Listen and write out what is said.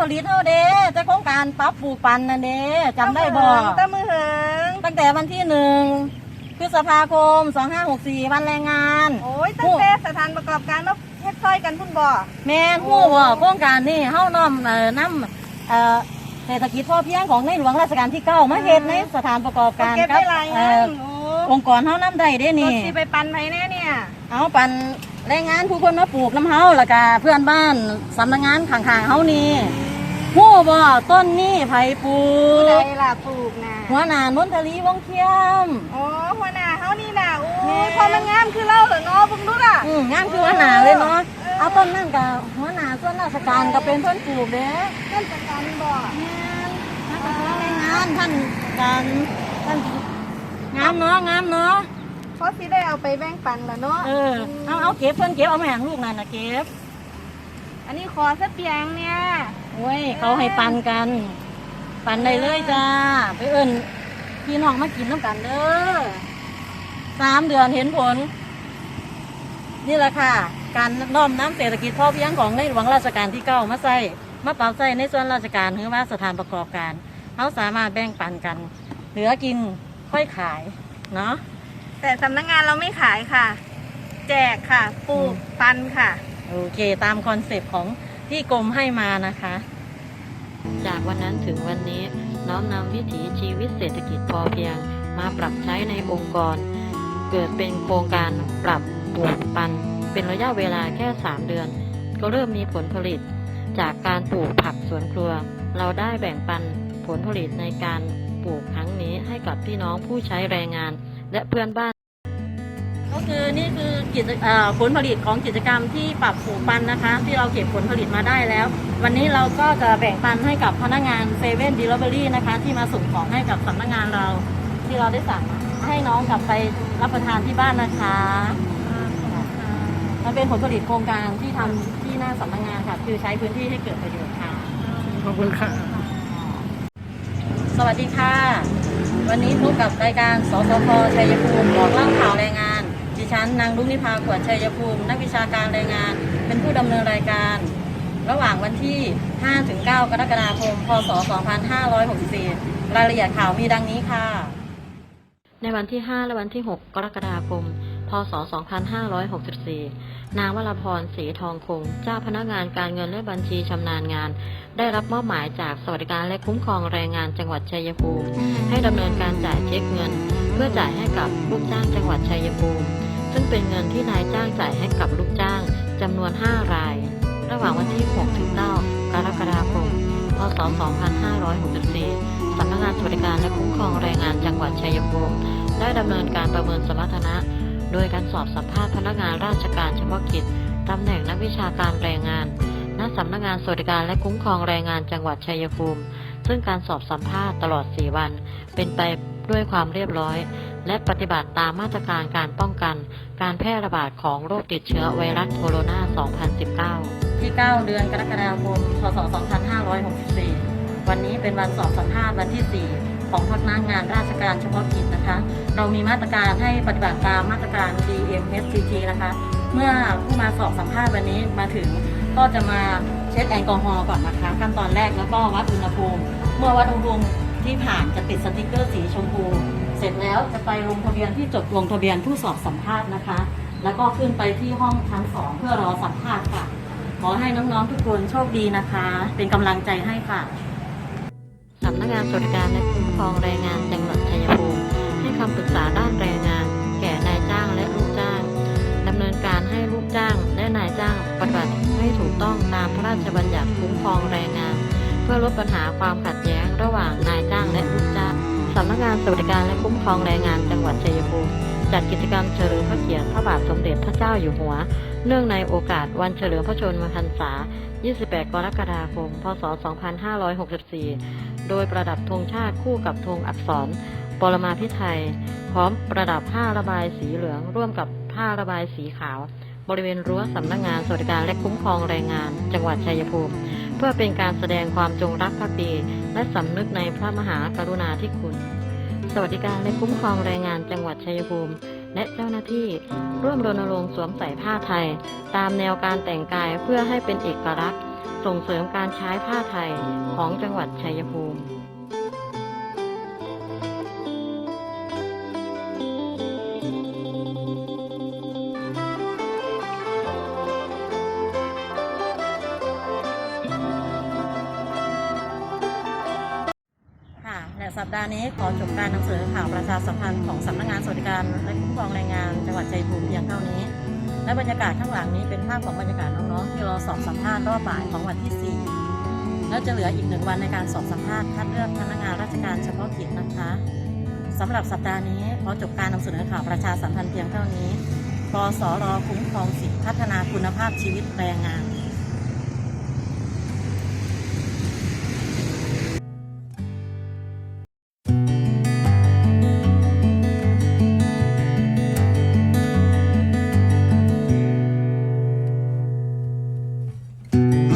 ผลิตเท่าเด้จะโครงการปรับปลูกปันนั่นเด้จำได้บ่ตะมือเหิงตั้งแต่วันที่หนึ่งพฤษภาคม 2564 วันแรงงาน โอ้ยตั้งแต่สถานประกอบการมาเฮ็ดซอยกันพุ่นบ่แม่นผู้บ่โครงการนี่เฮาน้อมเอ่อนำเอ่อเศรษฐกิจพอเพียงของในหลวงรัชกาลที่9มาเฮ็ดในสถานประกอบการเก็บได้หลายเอ่งองค์กรเฮานำได้เด้นี่สิไปปันไผแน่เนี่ยเอาปันแรงงานผู้คนมาปลูกน้ำเฮาแล้วก็เพื่อนบ้านสำนักงานข้างๆเฮานี่ ผู้บ่ต้นนี่ไผปลูผู้ใดกล่ะปลูกน่ะหัวหน้านนทลีวงเทียมโอ้หัวหน้าเฮานี่น่ะโอ้แม่ยพอมันงามคือเล่าเหรอเนาะเบิ่งดูล่ะ อืมงานคือหัวหน้าเลยเนาะเออ เอาต้นนั่นกับหัวหน้าส่วนราชการก็เป็นเพื่อนปลูกเด้ต้นจัดการบ่ท่านแรงงานท่านการท่านงามเนาะงามเนาะเพราะสิได้เอาไปแบ่งปันล่ะเนาะเออเอาเอาเก็บเพิ่นเก็บเอาแม่งลูกนั่นนะเก็บ อันนี้ขอสักเปียงเนี่ย โอ้ยเขาให้ปันกัน ปันได้เลยจ้า ไปเอิ้นพี่น้องมากินน้ำกันเด้อสามเดือนเห็นผล นี่แหละค่ะ การน้อมน้ำเศรษฐกิจพอเพียงของในหลวงราชการที่เก้ามาใส่มาปรับใส่ในส่วนราชการหรือว่าสถานประกอบการเขาสามารถแบ่งปันกัน เหลือกินค่อยขายเนาะแต่สำนักงานเราไม่ขายค่ะ แจกค่ะ ปลูกปันค่ะ โอเค ตามคอนเซปต์ของ ที่กรมให้มานะคะ จากวันนั้นถึงวันนี้น้อมนำวิถีชีวิตเศรษฐกิจพอเพียง มาปรับใช้ในองค์กร เกิดเป็นโครงการปรับปลูกปัน เป็นระยะเวลาแค่ 3 เดือน ก็เริ่มมีผลผลิต จากการปลูกผักสวนครัว เราได้แบ่งปันผลผลิตในการปลูกครั้งนี้ให้กับพี่น้องผู้ใช้แรงงานและเพื่อนบ้าน คือนี่คือกิจเอ่อผลผลิตของกิจกรรมที่ปรับปลูกปันนะคะ ที่เราเก็บผลผลิตมาได้แล้ว วันนี้เราก็จะแบ่งปันให้กับพนักงานเซเว่นดีลิเวอรี่นะคะ ที่มาส่งของให้กับสำนักงานเราที่เราได้สั่งให้น้องกลับไปรับประทานที่บ้านนะคะมันเป็นผลผลิตโครงการที่ทำที่หน้าสำนักงานค่ะคือใช้พื้นที่ให้เกิดประโยชน์ค่ะขอบคุณค่ะ สวัสดีค่ะ วันนี้พบกับรายการสสพชัยภูมิบอกเล่าข่าวแรงงาน ดิฉันนางลุงนิพาขวดชัยภูมิ นักวิชาการแรงงาน เป็นผู้ดำเนินรายการ ระหว่างวันที่ 5-9 กรกฎาคม พศ 2564 รายละเอียดข่าวมีดังนี้ค่ะ ในวันที่ 5 และวันที่ 6 กรกฎาคม พศ 2564 นางวรพรศรีทองคง เจ้าพนักงานการเงินและบัญชีชำนาญงาน ได้รับมอบหมายจากสวัสดิการและคุ้มครองแรงงานจังหวัดชัยภูมิ ให้ดำเนินการจ่ายเช็คเงิน เพื่อจ่ายให้กับลูกจ้างจังหวัดชัยภูมิ ซึ่งเป็นเงินที่นายจ้างจ่ายให้กับลูกจ้างจำนวน 5 ราย ระหว่างวันที่ 6 ถึง 9 กรกฎาคม พศ 2564 สำนักงานสวัสดิการและคุ้มครองแรงงานจังหวัดชัยภูมิได้ดำเนินการประเมินสมรรถนะ โดยการสอบสัมภาษณ์พนักงานราชการเฉพาะกิจตำแหน่งนักวิชาการแรงงาน ณ สำนักงานสวัสดิการและคุ้มครองแรงงานจังหวัดชัยภูมิ ซึ่งการสอบสัมภาษณ์ตลอด 4 วัน เป็นไป ด้วยความเรียบร้อย และปฏิบัติตามมาตรการการป้องกัน การแพร่ระบาดของโรคติดเชื้อไวรัสโคโรนา 2019 ที่ 9 เดือนกรกฎาคม พศ 2564 วันนี้เป็นวันสอบสัมภาษณ์วันที่ 4 ของพนักงานราชการเฉพาะกิจนะคะ เรามีมาตรการให้ปฏิบัติตามมาตรการ DMSCG นะคะ เมื่อผู้มาสอบสัมภาษณ์วันนี้มาถึงก็จะมาเช็ดแอลกอฮอล์ก่อนนะคะ ขั้นตอนแรกแล้วก็วัดอุณหภูมิ เมื่อวัดอุณหภูมิ ที่ผ่านจะติดสติกเกอร์สีชมพู เสร็จแล้วจะไปลงทะเบียนที่จดลงทะเบียนผู้สอบสัมภาษณ์นะคะ แล้วก็ขึ้นไปที่ห้องชั้นสองเพื่อรอสัมภาษณ์ค่ะ ขอให้น้องๆทุกคนโชคดีนะคะ เป็นกำลังใจให้ค่ะสำนักงานสวัสดิการและคุ้มครองแรงงานจังหวัดชัยภูมิให้คำปรึกษาด้านแรงงาน แก่นายจ้างและลูกจ้างดำเนินการให้ลูกจ้าง และนายจ้างปฏิบัติให้ถูกต้องตามพระราชบัญญัติคุ้มครองแรงงาน เพื่อลดปัญหาความขัดแย้งระหว่างนาย กงานสวัสดิการและคุ้มครองแรงงานจังหวัดชัยภูมิจัดกิจกรรมเฉลิมพระเกียรติพระบาทสมเด็จพระเจ้าอยู่หัว เนื่องในโอกาสวันเฉลิมพระชนมพรรษา 28 กรกฎาคม พศ 2564 โดยประดับธงชาติคู่กับธงอักษร ปรมาภิไทย พร้อมประดับผ้าระบายสีเหลือง ร่วมกับผ้าระบายสีขาว บริเวณรั้วสำนักงานสวัสดิการและคุ้มครองแรงงาน จังหวัดชัยภูมิ เพื่อเป็นการแสดงความจงรักภักดี และสำนึกในพระมหากรุณาธิคุณ วัสดิการและคุ้มครองแรงงานจังหวัดชัยภูมิ และเจ้าหน้าที่ร่วมรณรงค์สวมใส่ผ้าไทย ตามแนวการแต่งกายเพื่อให้เป็นเอกลักษณ์ ส่งเสริมการใช้ผ้าไทยของจังหวัดชัยภูมิ สัปดาห์นี้ขอจบการนำเสนอข่าวประชาสัมพันธ์ของสำนักงานสวัสดิการและคุ้มครองแรงงานจังหวัดชัยภูมิเพียงเท่านี้ และบรรยากาศข้างหลังนี้เป็นภาพของบรรยากาศน้องๆที่รอสอบสัมภาษณ์รอบบ่ายของวันที่ 4 แล้วจะเหลืออีกหนึ่งวันในการสอบสัมภาษณ์คัดเลือกพนักงานราชการเฉพาะกิจนะคะสำหรับสัปดาห์นี้ขอจบการนำเสนอข่าวประชาสัมพันธ์เพียงเท่านี้กสรคุ้มครองสิทธิพัฒนาคุณภาพชีวิตแรงงาน